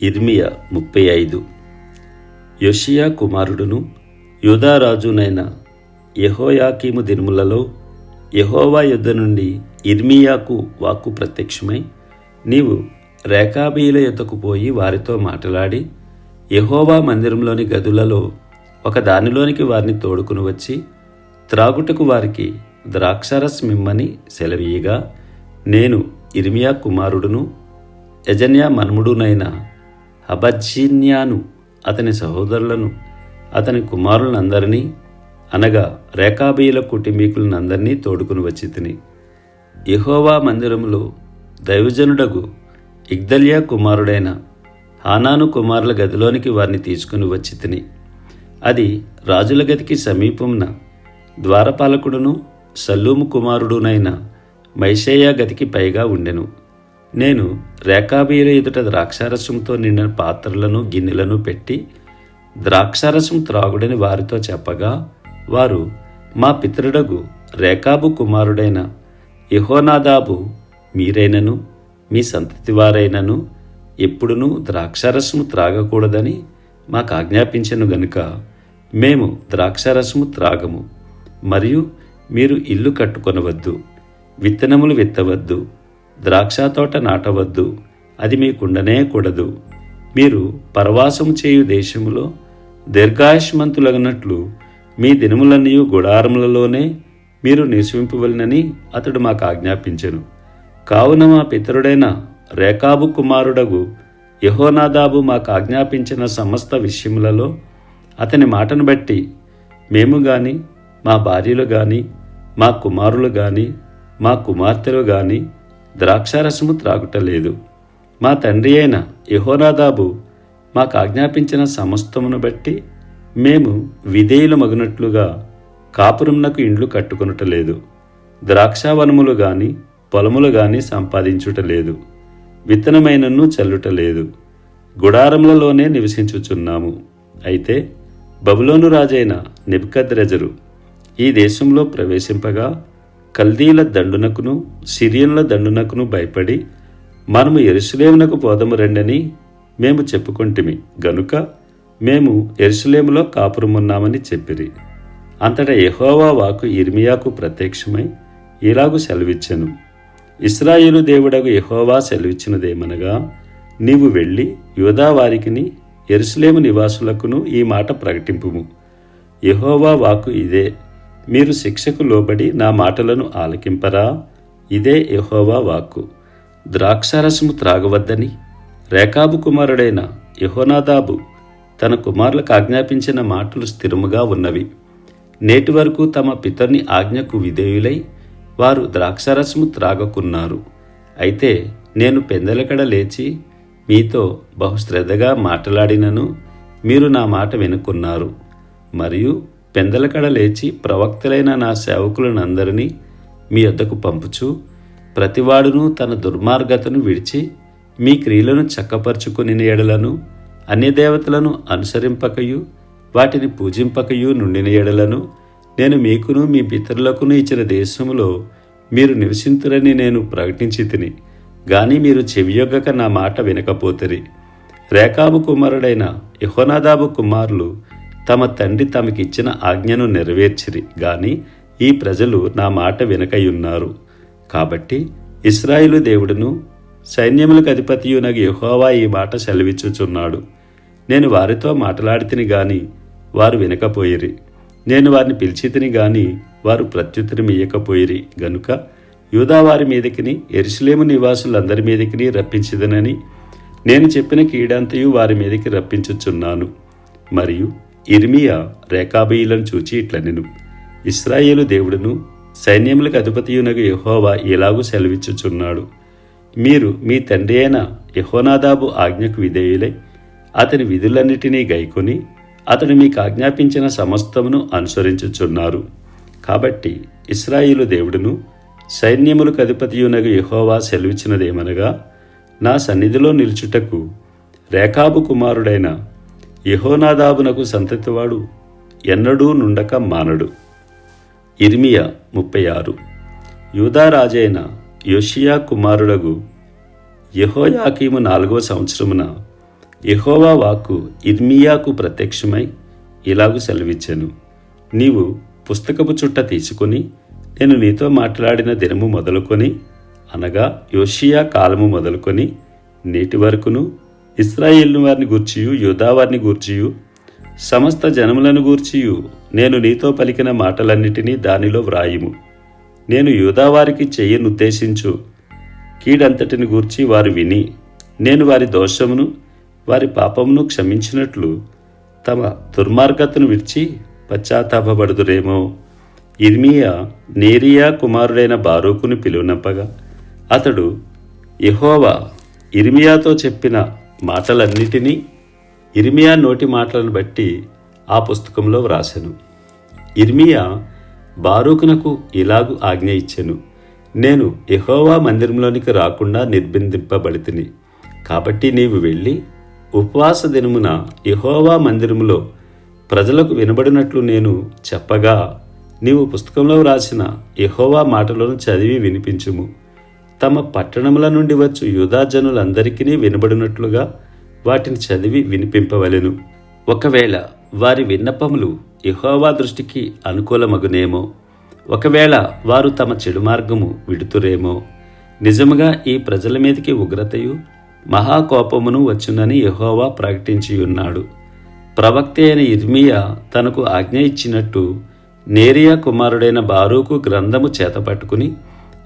ఇర్మియా ముప్పై ఐదు. యోషియా కుమారుడును యూదారాజునైన యహోయాకీము దినుములలో యహోవా యుద్ధ నుండి ఇర్మియాకు వాక్కు ప్రత్యక్షమై నీవు రేఖాబీయుల యొద్దకు పోయి వారితో మాట్లాడి యహోవా మందిరంలోని గదులలో ఒక దానిలోనికి వారిని తోడుకుని వచ్చి త్రాగుటకు వారికి ద్రాక్షరస్ మిమ్మని సెలవీయగా నేను ఇర్మియా కుమారుడును యజన్యా మన్ముడునైన హబజ్జిన్యాను అతని సహోదరులను అతని కుమారులందరినీ అనగా రేఖాబీయుల కుటుంబీకులనందరినీ తోడుకుని వచ్చి తిని. యహోవా మందిరంలో దైవజనుడగు ఇగ్దల్యా కుమారుడైన హానాను కుమారుల గదిలోనికి వారిని తీసుకుని వచ్చి తిని. అది రాజుల గదికి సమీపమున ద్వారపాలకుడును సల్లూము కుమారుడునైన మైషేయ గదికి పైగా ఉండెను. నేను రేఖాబీల ఎదుట ద్రాక్షారసంతో నిండిన పాత్రలను గిన్నెలను పెట్టి ద్రాక్షారసం త్రాగుడని వారితో చెప్పగా వారు మా పితరుడగు రేఖాబు కుమారుడైన యహోనాదాబు మీరైనను మీ సంతతి వారైనను ఎప్పుడునూ ద్రాక్షారసము త్రాగకూడదని మాకు ఆజ్ఞాపించను గనుక మేము ద్రాక్షారసము త్రాగము. మరియు మీరు ఇల్లు కట్టుకొనవద్దు విత్తనములు విత్తవద్దు ద్రాక్ష తోట నాటవద్దు అది మీకుండనే కూడదు. మీరు పరవాసము చేయు దేశములో దీర్ఘాయుష్మంతులగినట్లు మీ దినములన్నీ గుడారములలోనే మీరు నివసింపవలనని అతడు మాకు ఆజ్ఞాపించెను కావున మా పితరుడైన రేకాబు కుమారుడగు యహోనాదాబు మాకు ఆజ్ఞాపించిన సమస్త విషయములలో అతని మాటను బట్టి మేము గాని మా భార్యలు గాని మా కుమారులు గాని మా కుమార్తెలు గాని ద్రాక్షారసము త్రాగుటలేదు. మా తండ్రి అయిన యహోనాదాబు మాకు ఆజ్ఞాపించిన సమస్తమును బట్టి మేము విధేయులు మగునట్లుగా కాపురంనకు ఇండ్లు కట్టుకొనుటలేదు. ద్రాక్షావనములు గాని పొలములు గాని సంపాదించుటలేదు. విత్తనమైనను చల్లుటలేదు. గుడారములలోనే నివసించుచున్నాము. అయితే బబులోను రాజైన నిబ్కద్రజరు ఈ దేశంలో ప్రవేశింపగా కల్దీల దండునకును సిరియన్ల దండునకును భయపడి మనము ఎరుసలేమునకు పోదము రండని మేము చెప్పుకొంటిమి. గనుక మేము ఎరుసలేములో కాపురమున్నామని చెప్పిరి. అంతటా యహోవా వాకు ఇర్మియాకు ప్రత్యక్షమై ఇలాగు సెలవిచ్చను. ఇస్రాయేలు దేవుడకు యహోవా సెలవిచ్చినదేమనగా నీవు వెళ్ళి యూదా వారికిని ఎరుసలేము నివాసులకును ఈ మాట ప్రకటింపుము. యహోవా వాకు ఇదే. మీరు శిక్షకు లోబడి నా మాటలను ఆలకింపరా? ఇదే యహోవా వాక్కు. ద్రాక్షారసము త్రాగవద్దని రేఖాబు కుమారుడైన యహోనాదాబు తన కుమారులకు ఆజ్ఞాపించిన మాటలు స్థిరముగా ఉన్నవి. నేటి వరకు తమ పితరుని ఆజ్ఞకు విధేయులై వారు ద్రాక్షారసము త్రాగకున్నారు. అయితే నేను పెందలకడ లేచి మీతో బహుశ్రద్ధగా మాట్లాడినను మీరు నా మాట వినుకున్నారు. మరియు పెందలకడ లేచి ప్రవక్తలైన నా సేవకులనందరినీ మీ వద్దకు పంపుచు ప్రతివాడును తన దుర్మార్గతను విడిచి మీ క్రియలను చక్కపరుచుకుని ఎడలను అన్య దేవతలను అనుసరింపకయు వాటిని పూజింపకయు నుండిన ఎడలను నేను మీకును మీ పితరులకును ఇచ్చిన దేశములో మీరు నివసింతురని నేను ప్రకటించి తిని గాని మీరు చెవియొగ్గక నా మాట వినకపోతరి. రేకాబు కుమారుడైన యహోనాదాబు కుమారులు తమ తండ్రి తమకిచ్చిన ఆజ్ఞను నెరవేర్చిరి గాని ఈ ప్రజలు నా మాట వినకయున్నారు. కాబట్టి ఇస్రాయిలు దేవుడును సైన్యములకు అధిపతియునగు యహోవా ఈ మాట సెలవిచ్చుచున్నాడు. నేను వారితో మాట్లాడితిని గాని వారు వినకపోయిరి. నేను వారిని పిలిచితిని గాని వారు ప్రత్యుత్తరమియ్యకపోయిరి గనుక యూదా వారి మీదకిని ఎరుసలేము నివాసులందరి మీదకిని రప్పించిదనని నేను చెప్పిన కీడంతయు వారి మీదకి రప్పించుచున్నాను. మరియు ఇర్మియా రేకాబీయులను చూచి ఇట్లనెను. ఇస్రాయేలు దేవుడును సైన్యములకు అధిపతియునగు యహోవా ఇలాగూ సెలవిచ్చుచున్నాడు. మీరు మీ తండ్రి అయిన యహోనాదాబు ఆజ్ఞకు విధేయులై అతని విధులన్నిటినీ గైకొని అతడు మీకు ఆజ్ఞాపించిన సమస్తమును అనుసరించుచున్నారు. కాబట్టి ఇస్రాయిలు దేవుడును సైన్యములకు అధిపతియునగు యహోవా సెలవిచ్చినదేమనగా నా సన్నిధిలో నిలుచుటకు రేఖాబు కుమారుడైన యహోనాదాబునకు సంతతివాడు ఎన్నడూ నుండక మానడు. ఇర్మియా ముప్పై ఆరు యూదారాజైన యోషియా కుమారుడగు యహోయాకీము నాలుగవ సంవత్సరమున యహోవా వాక్కు ఇర్మియాకు ప్రత్యక్షమై ఇలాగు సెలవిచ్చాను. నీవు పుస్తకపు చుట్ట తీసుకొని నేను నీతో మాట్లాడిన దినము మొదలుకొని అనగా యోషియా కాలము మొదలుకొని నేటి వరకును ఇస్రాయేల్ వారిని గూర్చియు యూదావారిని గూర్చియు సమస్త జనములను గూర్చియు. నేను నీతో పలికిన మాటలన్నిటినీ దానిలో వ్రాయిము. నేను యూదావారికి చెయ్యనుద్దేశించు కీడంతటిని గూర్చి వారు విని నేను వారి దోషమును వారి పాపమును క్షమించినట్లు తమ దుర్మార్గతను విడిచి పశ్చాత్తాపడుదురేమో ఇర్మియా నేరియా కుమారుడైన బారూకుని పిలువనప్పగా అతడు ఎహోవా ఇర్మియాతో చెప్పిన మాటలన్నిటినీ ఇర్మియా నోటి మాటలను బట్టి ఆ పుస్తకంలో వ్రాసెను. ఇర్మియా బారూకునకు ఇలాగు ఆజ్ఞ ఇచ్చెను. నేను ఎహోవా మందిరంలోనికి రాకుండా నిర్బంధింపబడితిని కాబట్టి నీవు వెళ్ళి ఉపవాస దినమున ఎహోవా మందిరములో ప్రజలకు వినబడినట్లు నేను చెప్పగా నీవు పుస్తకంలో వ్రాసిన ఎహోవా మాటలను చదివి వినిపించుము. తమ పట్టణముల నుండి వచ్చు యూదాజనులందరికీ వినబడినట్లుగా వాటిని చదివి వినిపింపవలెను. ఒకవేళ వారి విన్నపములు యహోవా దృష్టికి అనుకూలమగునేమో ఒకవేళ వారు తమ చెడు మార్గము విడుతురేమో నిజముగా ఈ ప్రజల మీదకి ఉగ్రతయు మహాకోపమును వచ్చునని యహోవా ప్రకటించి ఉన్నాడు ప్రవక్త అయిన ఇర్మియా తనకు ఆజ్ఞ ఇచ్చినట్టు నేరియా కుమారుడైన బారూకు గ్రంథము చేతపట్టుకుని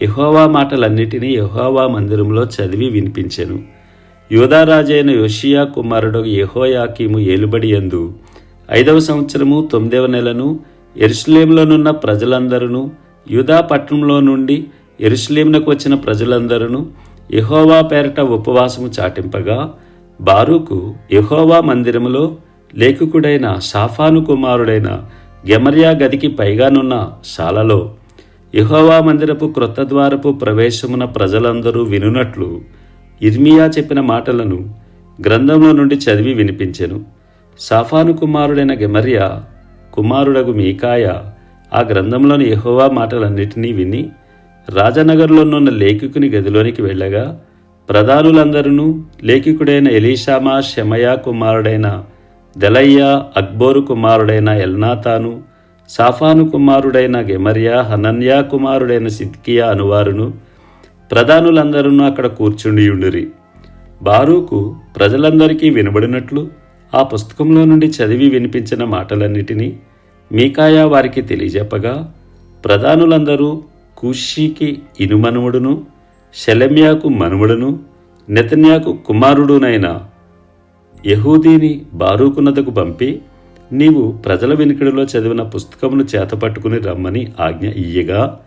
యహోవా మాటలన్నిటినీ యహోవా మందిరంలో చదివి వినిపించెను. యోధారాజైన యోషియా కుమారుడు యహోయాకీము ఏలుబడి యందు ఐదవ సంవత్సరము తొమ్మిదవ నెలను ఎరుసలేంలోనున్న ప్రజలందరూ యూదా పట్టణంలో నుండి ఎరుసలేంనకు వచ్చిన ప్రజలందరూ యహోవా పేరట ఉపవాసము చాటింపగా బారూకు యహోవా మందిరములో లేఖకుడైన షాఫాను కుమారుడైన గెమర్యా గదికి పైగానున్న శాలలో యహోవా మందిరపు క్రొత్త ద్వారపు ప్రవేశమున ప్రజలందరూ వినునట్లు ఇర్మియా చెప్పిన మాటలను గ్రంథంలో నుండి చదివి వినిపించెను. సాఫాను కుమారుడైన గెమర్యా కుమారుడగు మీకాయ ఆ గ్రంథంలోని యహోవా మాటలన్నిటినీ విని రాజనగర్లోనున్న లేఖికుని గదిలోనికి వెళ్ళగా ప్రధానులందరూ లేఖికుడైన ఎలీషామా షమయా కుమారుడైన దెలయ్య అక్బోరు కుమారుడైన ఎల్నాతాను సాఫాను కుమారుడైన గెమరియా హనన్యా కుమారుడైన సిద్కియా అనువారును. ప్రధానులందరూ అక్కడ కూర్చుండియుండిరి. బారూకు ప్రజలందరికీ వినబడినట్లు ఆ పుస్తకంలో నుండి చదివి వినిపించిన మాటలన్నిటినీ మీకాయా వారికి తెలియజెప్పగా ప్రధానులందరూ కూషీకి ఇనుమనుముడును షెలెమ్యాకు మనుముడును నెతన్యాకు కుమారుడునైన యహూదీని బారూకునదకు పంపి నీవు ప్రజల వెనుకడిలో చదివిన పుస్తకమును చేతపట్టుకుని రమ్మని ఆజ్ఞ ఇయ్యగా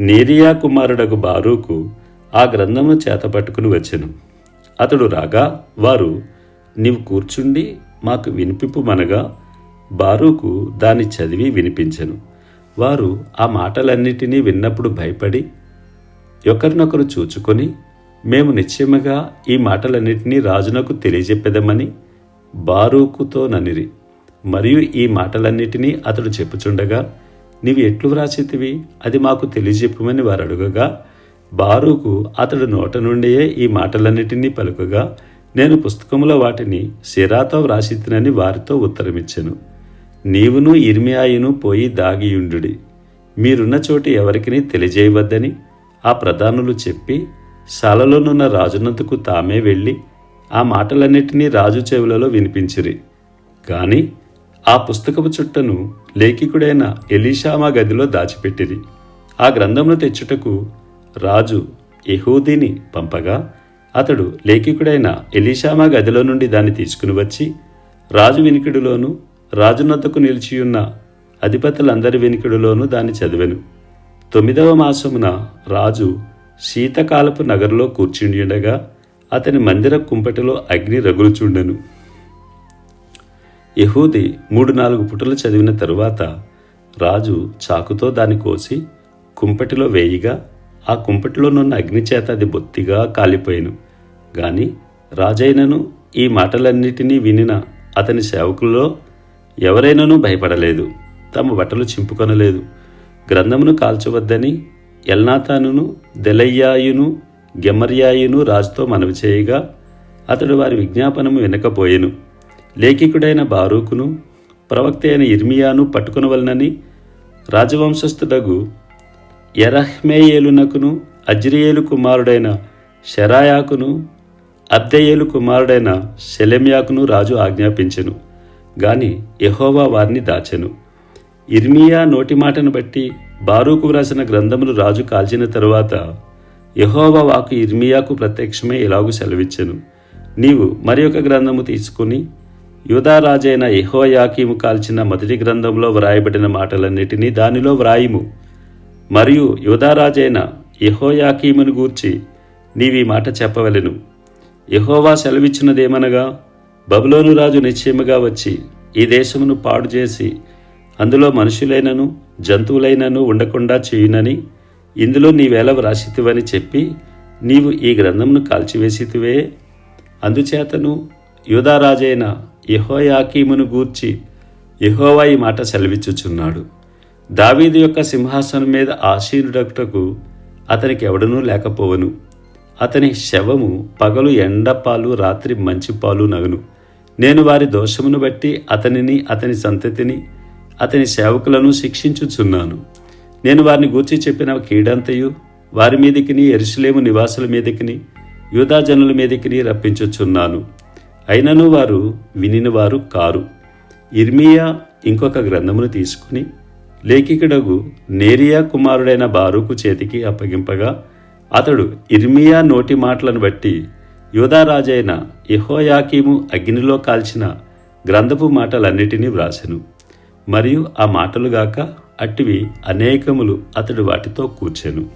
నేరియా కుమారుడకు బారూకు ఆ గ్రంథమును చేతపట్టుకుని వచ్చెను. అతడు రాగా వారు నీవు కూర్చుండి మాకు వినిపింపుమనగా బారూకు దాన్ని చదివి వినిపించెను. వారు ఆ మాటలన్నిటినీ విన్నప్పుడు భయపడి ఒకరినొకరు చూచుకొని మేము నిశ్చయముగా ఈ మాటలన్నిటినీ రాజునకు తెలియజెప్పెదమని బారూకుతో ననిరి. మరియు ఈ మాటలన్నిటినీ అతడు చెప్పుచుండగా నీవు ఎట్లు వ్రాసితివి? అది మాకు తెలియజెప్పమని వారు అడుగగా బారూకు అతడు నోట నుండియే ఈ మాటలన్నిటినీ పలుకగా నేను పుస్తకములో వాటిని సిరాతో వ్రాసితినని వారితో ఉత్తరమిచ్చెను. నీవును ఇర్మియాయును పోయి దాగియుండుడి. మీరున్న చోటు ఎవరికిని తెలియజేయవద్దని ఆ ప్రధానులు చెప్పి శాలలోనున్న రాజునందుకు తామే వెళ్ళి ఆ మాటలన్నిటినీ రాజు చెవులలో వినిపించిరి. కానీ ఆ పుస్తకపు చుట్టను లేఖికుడైన ఎలీషామా గదిలో దాచిపెట్టిరి. ఆ గ్రంథమును తెచ్చుటకు రాజు యహూదీని పంపగా అతడు లేఖికుడైన ఎలీషామా గదిలో నుండి దాన్ని తీసుకుని వచ్చి రాజు వినికిడిలోను రాజునొద్దకు నిలిచియున్న అధిపతులందరి వెనుకడిలోనూ దాన్ని చదివెను. తొమ్మిదవ మాసమున రాజు శీతకాలపు నగరులో కూర్చుండియుండగా అతని మందిర కుంపటిలో అగ్ని రగులుచుండెను. యహూది మూడు నాలుగు పుటలు చదివిన తరువాత రాజు చాకుతో దాన్ని కోసి కుంపటిలో వేయిగా ఆ కుంపటిలోనున్న అగ్నిచేత అది బొత్తిగా కాలిపోయాను. గాని రాజైనను ఈ మాటలన్నిటినీ వినిన అతని సేవకుల్లో ఎవరైనానూ భయపడలేదు. తమ బట్టలు చింపుకొనలేదు. గ్రంథమును కాల్చవద్దని ఎల్నాతానును దెలయ్యాయును గెమర్యాయును రాజుతో మనవి చేయగా అతడు వారి విజ్ఞాపనము వినకపోయెను. లేఖికుడైన బారూకును ప్రవక్త అయిన ఇర్మియాను పట్టుకునవలనని రాజవంశస్థుడగు ఎరహ్మేయేలునకును అజ్రియేలు కుమారుడైన షెరాయాకును అబ్దయేలు కుమారుడైన షెలెమ్యాకును రాజు ఆజ్ఞాపించెను. గాని యహోవా వారిని దాచెను. ఇర్మియా నోటి మాటను బట్టి బారూకు వ్రాసిన గ్రంథములు రాజు కాల్చిన తరువాత యహోవా వాకు ఇర్మియాకు ప్రత్యక్షమే ఇలాగూ సెలవిచ్చెను. నీవు మరి ఒక గ్రంథము తీసుకుని యూదారాజైన ఎహోయాకీము కాల్చిన మొదటి గ్రంథంలో వ్రాయబడిన మాటలన్నిటినీ దానిలో వ్రాయిము. మరియు యూదారాజైన యహోయాకీమును గూర్చి నీవి మాట చెప్పవలెను. యహోవా సెలవిచ్చినదేమనగా బబులోను రాజు నిశ్చయముగా వచ్చి ఈ దేశమును పాడు చేసి అందులో మనుషులైనను జంతువులైనను ఉండకుండా చేయునని ఇందులో నీవేళ వ్రాసితివని చెప్పి నీవు ఈ గ్రంథమును కాల్చివేసితివే. అందుచేతను యూదారాజైన యహోయాకీమును గూర్చి యహోవా ఈ మాట సెలవిచ్చుచున్నాడు. దావీదు యొక్క సింహాసనం మీద ఆశీనుడకుటకు అతనికి ఎవడనూ లేకపోవను. అతని శవము పగలు ఎండపాలు రాత్రి మంచిపాలు నగను. నేను వారి దోషమును బట్టి అతనిని అతని సంతతిని అతని సేవకులను శిక్షించుచున్నాను. నేను వారిని గూర్చి చెప్పిన కీడంతయు వారి మీదకిని ఎరుసలేము నివాసుల మీదకిని యూదాజనుల మీదకిని రప్పించుచున్నాను. అయినను వారు వినినవారు కారు. ఇర్మియా ఇంకొక గ్రంథమును తీసుకుని లేఖికుడగు నేరియా కుమారుడైన బారూకు చేతికి అప్పగింపగా అతడు ఇర్మియా నోటి మాటలను బట్టి యూదారాజైన ఇహోయాకీము అగ్నిలో కాల్చిన గ్రంథపు మాటలన్నిటినీ వ్రాసెను. మరియు ఆ మాటలుగాక అట్టివి అనేకములు అతడు వాటితో కూర్చెను.